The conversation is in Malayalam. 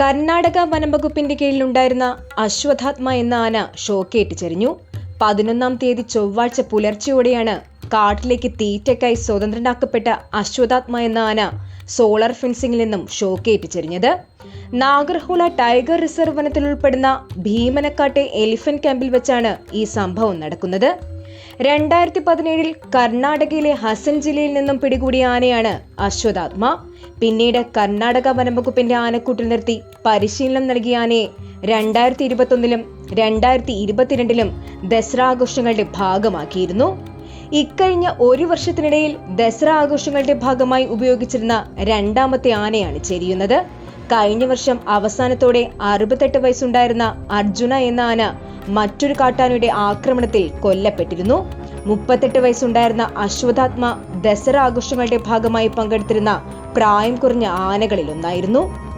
കർണാടക വനംവകുപ്പിന്റെ കീഴിലുണ്ടായിരുന്ന അശ്വഥാത്മ എന്ന ആന ഷോക്കേറ്റ് ചെരിഞ്ഞു പതിനൊന്നാം തീയതി ചൊവ്വാഴ്ച പുലർച്ചെയോടെയാണ് കാട്ടിലേക്ക് തീറ്റയ്ക്കായി സ്വതന്ത്രനാക്കപ്പെട്ട അശ്വഥാത്മ എന്ന ആന സോളാർ ഫെൻസിംഗിൽ നിന്നും ഷോക്കേറ്റ് ചെരിഞ്ഞത് നാഗർഹോള ടൈഗർ റിസർവ് വനത്തിൽ ഉൾപ്പെടുന്ന ഭീമനക്കാട്ടെ എലിഫന്റ് ക്യാമ്പിൽ വെച്ചാണ് ഈ സംഭവം നടക്കുന്നത്. രണ്ടായിരത്തി പതിനേഴിൽ കർണാടകയിലെ ഹസൻ ജില്ലയിൽ നിന്നും പിടികൂടിയ ആനയാണ് അശ്വതാത്മ. പിന്നീട് കർണാടക വനംവകുപ്പിന്റെ ആനക്കൂട്ടിൽ നിർത്തി പരിശീലനം നൽകിയ ആനയെ രണ്ടായിരത്തി ഇരുപത്തൊന്നിലും രണ്ടായിരത്തി ഇരുപത്തിരണ്ടിലും ദസറ ആഘോഷങ്ങളുടെ ഭാഗമാക്കിയിരുന്നു. ഇക്കഴിഞ്ഞ ഒരു വർഷത്തിനിടയിൽ ദസറ ആഘോഷങ്ങളുടെ ഭാഗമായി ഉപയോഗിച്ചിരുന്ന രണ്ടാമത്തെ ആനയാണ് ചെരിയുന്നത്. കഴിഞ്ഞ വർഷം അവസാനത്തോടെ അറുപത്തെട്ട് വയസ്സുണ്ടായിരുന്ന അർജുന എന്ന ആന മറ്റൊരു കാട്ടാനയുടെ ആക്രമണത്തിൽ കൊല്ലപ്പെട്ടിരുന്നു. മുപ്പത്തെട്ട് വയസ്സുണ്ടായിരുന്ന അശ്വതാത്മ ദസറ ആഘോഷങ്ങളുടെ ഭാഗമായി പങ്കെടുത്തിരുന്ന പ്രായം കുറഞ്ഞ ആനകളിലൊന്നായിരുന്നു.